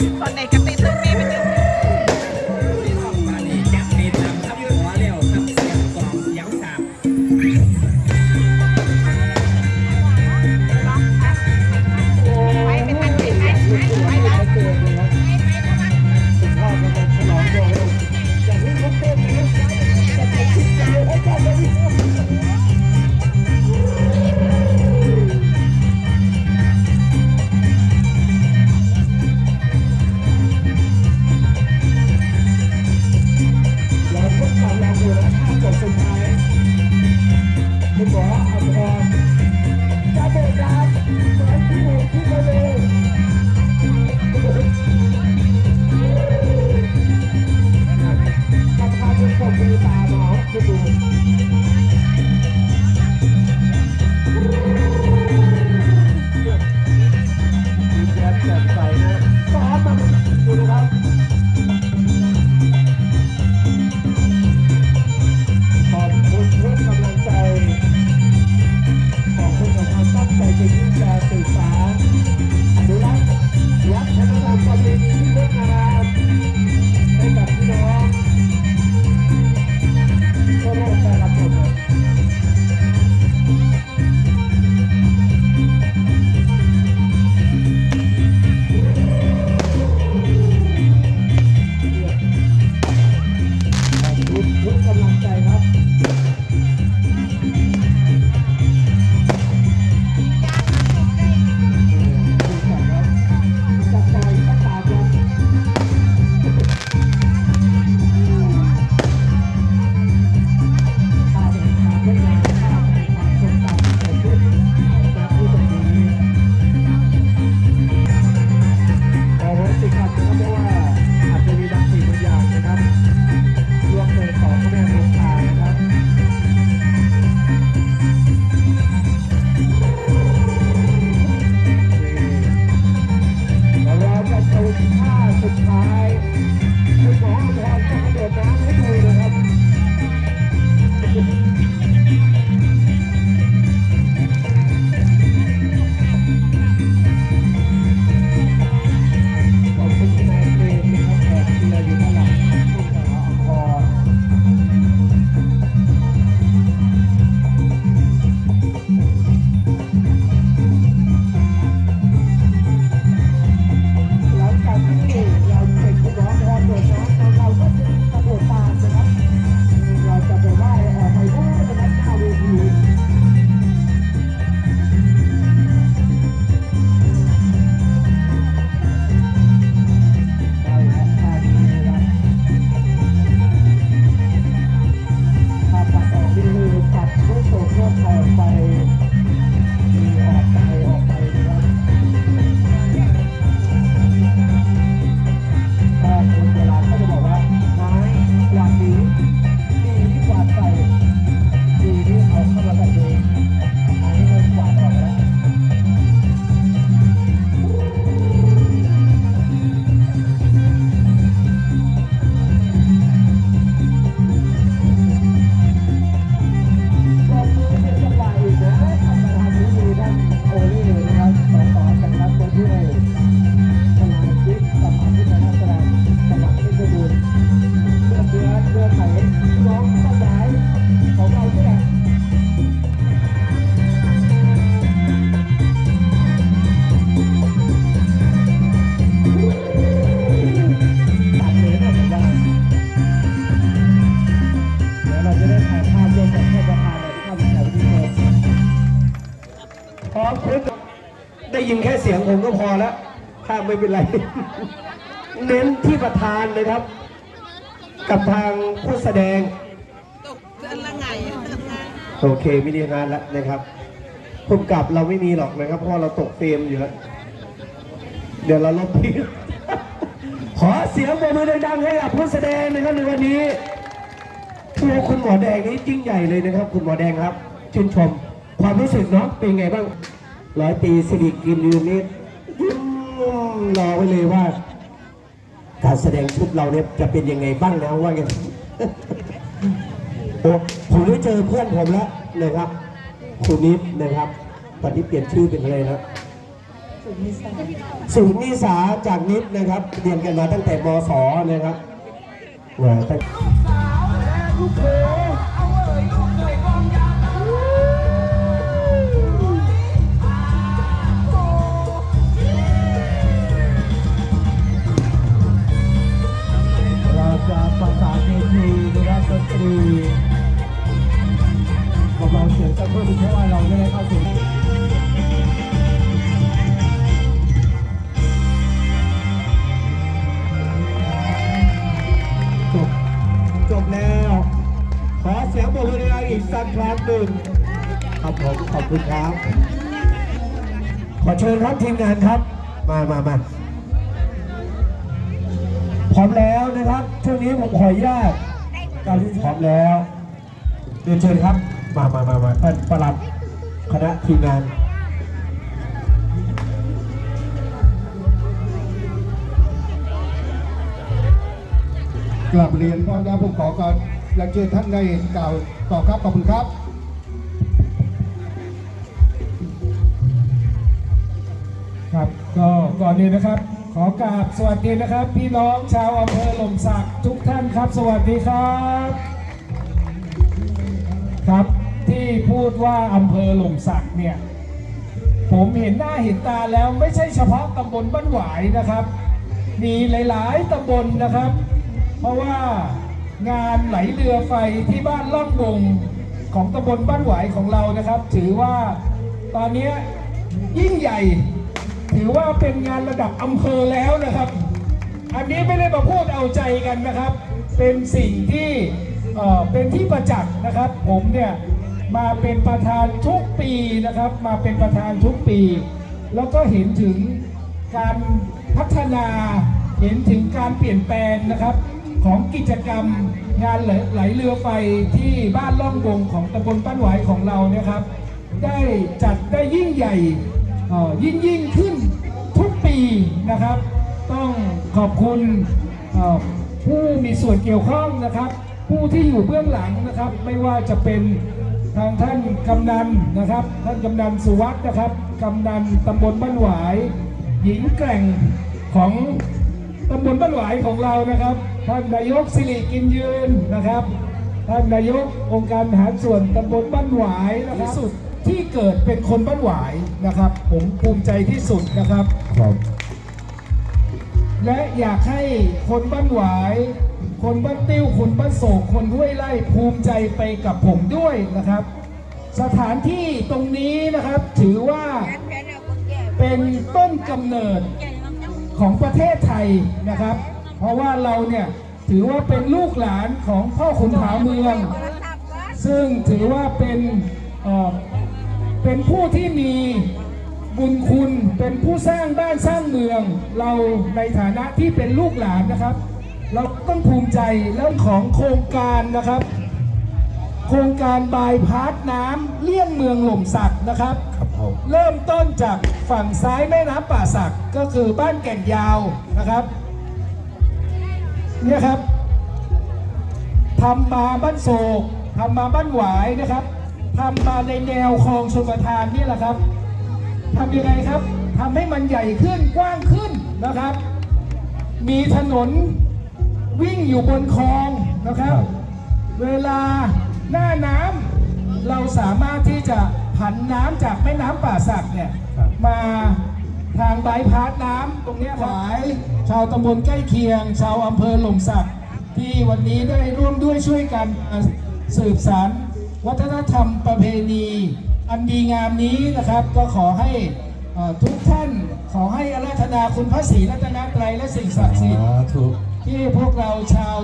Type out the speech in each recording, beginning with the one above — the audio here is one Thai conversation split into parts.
ตอนไหนกับติดตึ้งมีมัน พร้องคุณได้ยินแค่เสียงผมก็พอแล้วถ้าไม่เป็นไร เน้นที่ประธานเลยครับ กับทางผู้แสดงตกเดือนละไงโอเคไม่ได้งานแล้วนะครับผมกลับเราไม่มีหรอกนะครับ เพราะว่าเราตกเฟรมอยู่แล้วเดี๋ยวเราลบทิ้งขอเสียงปรบมือดังๆให้กับผู้แสดงนะครับในวันนี้ตัวคุณหมอแดงนี่ยิ่งใหญ่เลยนะครับ คุณหมอแดงครับชื่นชม ความรู้สึกเนาะเป็นไงบ้างร้อยปีสิริกินยูนิตยิ้มรอไว้เลยว่า การแสดงชุดเราเนี่ยจะเป็นยังไงบ้างนะว่ากันโอ้ผมได้เจอเพื่อนผมแล้วนะครับคุณนิดนะครับ ตอนนี้เปลี่ยนชื่อเป็นอะไรนะสุนิสาจากนิดนะครับเรียนกันมาตั้งแต่มศนะครับว่าตั้ง คุณครับ ขอเชิญครับทีมงานครับ มามามาพร้อมแล้วนะครับช่วงนี้ผมขออนุญาตการที่พร้อมแล้วเรียนเชิญครับ มามามามาท่านประหลัดคณะทีมงานกลับเรียนพ่อแม่ผมขอก่อนอยากเชิญท่านได้กล่าวต่อครับขอบคุณครับ ก่อนอื่นะครับ ขอกราบสวัสดีนะครับ พี่น้องชาวอำเภอหล่มสักทุกท่านครับ สวัสดีครับ ครับที่พูดว่าอำเภอหล่มสักเนี่ยผมเห็นหน้าเห็นตาแล้วไม่ใช่เฉพาะตำบลบ้านหวายนะครับ มีหลาย ๆตำบลนะครับ เพราะว่างานไหลเรือไฟที่บ้านล่องบงของตำบลบ้านหวายของเรานะครับ ถือว่าตอนนี้ยิ่งใหญ่ ถือว่าเป็นงานระดับอำเภอแล้วนะครับ อันนี้ไม่ได้มาพูดเอาใจกันนะครับ เป็นสิ่งที่เอ่อเป็นที่ประจักษ์นะครับ ผมเนี่ยมาเป็นประธานทุกปีนะครับ มาเป็นประธานทุกปี แล้วก็เห็นถึงการพัฒนาเห็นถึงการเปลี่ยนแปลงนะครับ ของกิจกรรมงานไหลไหลเรือไฟที่บ้านล่องวงของตำบลป้านหวายของเราเนี่ยครับ ได้จัดได้ยิ่งใหญ่อ่อยิ่งยิ่งขึ้น นะครับ ต้องขอบคุณเอ่อผู้มีส่วนเกี่ยวข้องนะครับ ผู้ที่อยู่เบื้องหลังนะครับ ไม่ว่าจะเป็นทางท่านกำนันนะครับ ท่านกำนันสุวัสด์นะครับกำนันตำบลบ้านหวาย หญิงแกร่งของตำบลบ้านหวายของเรานะครับ ท่านนายกสิริกินยืนนะครับ ท่านนายกองค์การบริหารส่วนตำบลบ้านหวายนะครับที่สุดที่เกิดเป็นคนบ้านหวายนะครับ ผมภูมิใจที่สุดนะครับครับ และอยากให้คนบ้านหวาย คนบ้านติ้ว คนบ้านโศก คนห้วยไร่ภูมิใจไปกับผมด้วยนะครับ สถานที่ตรงนี้นะครับถือว่าเป็นต้นกำเนิดของประเทศไทยนะครับ เพราะว่าเราเนี่ยถือว่าเป็นลูกหลานของพ่อขุนผาเมือง ซึ่งถือว่าเป็นเเป็นผู้ที่มี บุญคุณเป็นผู้สร้างบ้านสร้างเมือง เราในฐานะที่เป็นลูกหลานนะครับ เราต้องภูมิใจเรื่องของโครงการนะครับ โครงการบายพาสน้ำเลี่ยงเมืองหล่มสักนะครับครับผมเริ่มต้นจากฝั่งซ้ายแม่น้ำป่าสักก็คือบ้านแก่นยาวนะครับเนี่ยครับทำมาบ้านโศกทำมาบ้านหวายนะครับทำมาในแนวคลองชลประทานนี่แหละครับ ทำยังไงครับทำให้มันใหญ่ขึ้นกว้างขึ้นนะครับ มีถนนวิ่งอยู่บนคลองนะครับ เวลาหน้าน้ำเราสามารถที่จะผันน้ำจากแม่น้ำป่าสักเนี่ยครับมาทางบายพาสน้ำตรงเนี้ยหวายชาวตำบลใกล้เคียง ชาวอำเภอหล่มสักที่วันนี้ได้ร่วมด้วยช่วยกันสืบสารวัฒนธรรมประเพณี อันดีงามนี้นะครับ ก็ขอให้เอ่อทุกท่านขอให้อาราธนาคุณพระศรีรัตนตรัยและสิ่งศักดิ์สิทธิ์ถูกที่พวกเราชาว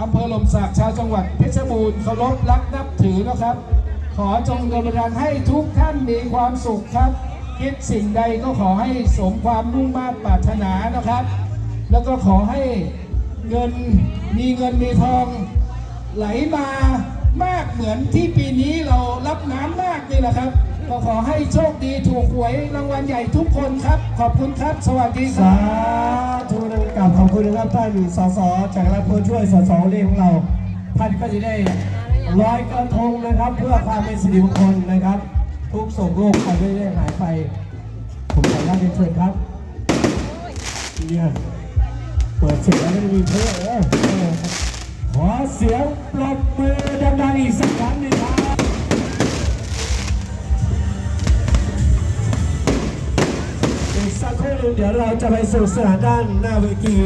อำเภอหลมสักชาวจังหวัดเพชรบูรณ์เคารพรักนับถือนะครับ ขอจงดลบันดาลให้ทุกท่านมีความสุขครับ คิดสิ่งใดก็ขอให้สมความมุ่งมา่ปรารถนานะครับ แล้วก็ขอให้เงินมีเงินมีทองไหลมามากเหมือนที่ปีนี้เรา รับน้ำมากนี่แหละครับก็ขอให้โชคดีถูกหวยรางวัลใหญ่ทุกคนครับ ขอบคุณครับ สวัสดีคสารับธุนะครับขอบคุณนะครับท่านสสจากรับผู้ช่วยสสเรียของเราท่านก็จะได้ลอยกระทงนะครับ เพื่อความเป็นสิริมงคลนะครับ ทุกโศกโรคไปไม่ได้หายไป ผมขออนุญาตเรียนเชิญครับเนี่ยเปิดเสียงแล้วไม่มีเพื่อนเออเออขอเสียงปรบมือดังๆอีกสักครั้งหนึ่ง กสักครู่นึงเดี๋ยวเราจะไปสู่สนานด้านหน้าเวที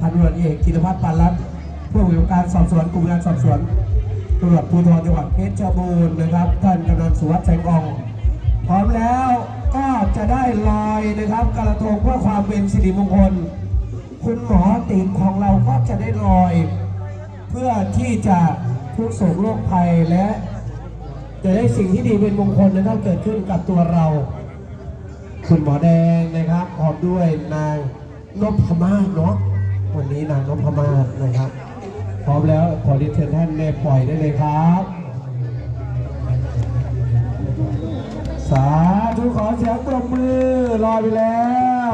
พันตำรวจเอกกิตพัฒน์ปานรัตน์ผู้กำกับการสอบสวนกลุ่มงานสอบสวนตำรวจภูธรจังหวัดเพชรบูรณ์นะครับ ท่านกำนันสุวัสดิ์แสงกองพร้อมแล้วก็จะได้ลอยนะครับกระทงเพื่อความเป็นสิริมงคล คุณหมอติ๋มของเราก็จะได้ลอย เพื่อที่จะทุกโศกโรคภัยและ จะได้สิ่งที่ดีเป็นมงคลนะครับเกิดขึ้นกับตัวเรา คุณหมอแดงนะครับพร้อมด้วยนางนพมาศเนาะวันนี้นางนพมาศนะครับ พร้อมแล้วขอเรียนเชิญท่านแม่ปล่อยได้เลยครับ สาธุขอเสียงปรบมือลอยไปแล้ว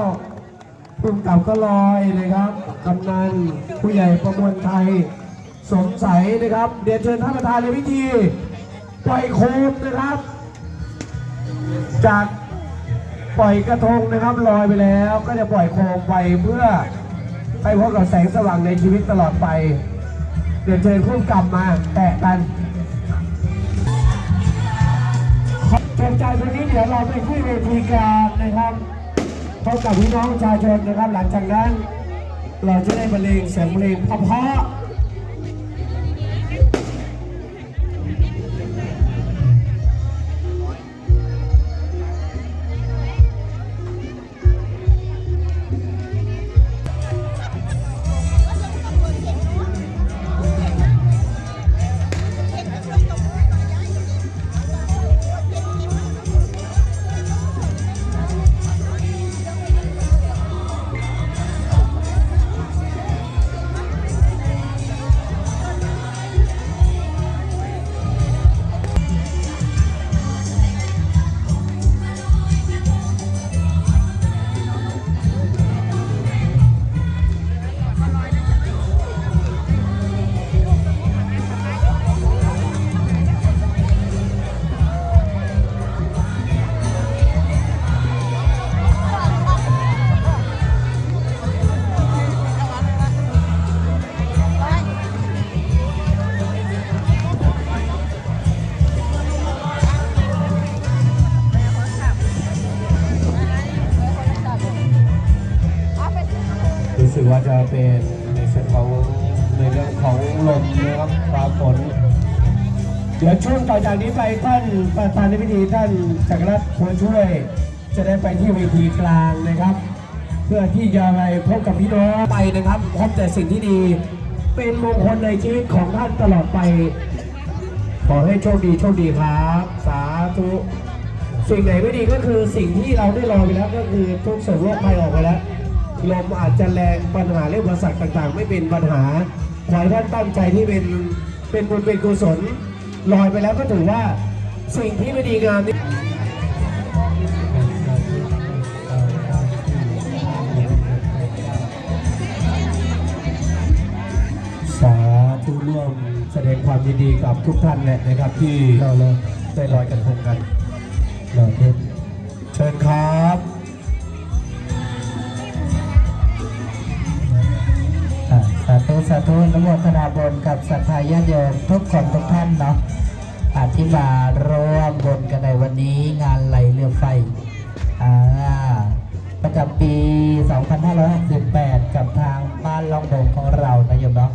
พุ่มกับก็ลอยนะครับกำนันผู้ใหญ่ประมวลไทยสมใสนะครับเรียนเชิญท่านประธานในพิธีปล่อยโคมนะครับ จาก ปล่อยกระทงนะครับลอยไปแล้ว ก็จะปล่อยโคมไปเพื่อให้พบกับแสงสว่างในชีวิตตลอดไป เดี๋ยวเชิญพุ่กลับมา แตะกันเชิญใจตรงนี้เดี๋ยวเราไปที่เวทีกลางนะครับพบกับพี่น้องประชาชนนะครับ หลังจากนั้น เราจะได้บรรเลงเสียงเพลงเพราะ เดี๋ยวช่วงต่อจากนี้ไปท่านประธานในพิธีท่านจักรรัตน์ควรช่วย จะได้ไปที่เวทีกลางนะครับ เพื่อที่จะไปพบกับพี่น้องไปนะครับพบแต่สิ่งที่ดี เป็นมงคลในชีวิตของท่านตลอดไป ขอให้โชคดีโชคดีครับ สาธุสิ่งไหนไม่ดีก็คือสิ่งที่เราได้รอไปแล้วก็คือทุกโศกโรคภัยออกไปแล้วลมอาจจะแรงปัญหาเรื่องอุปสรรคต่างๆ ไม่เป็นปัญหาขอให้ท่านตั้งใจที่เป็นเป็นบุญเป็นกุศล ลอยไปแล้วก็ถือว่าสิ่งที่ไม่ดีงามนี้สาธุร่วมแสดงความยินดีกับทุกท่านแหละนะครับ ที่เราได้ลอยกระทงกันเราเชิญครับ ธุสาธุนโมทนาบนกับสัทธาญาติโยมทุกคนทุกท่านเนาะที่มาร่วมบนกันในวันนี้งานไหลเรือไฟประจำปี 2568 กับทางบ้านลองบงของเรานะโยมเนาะ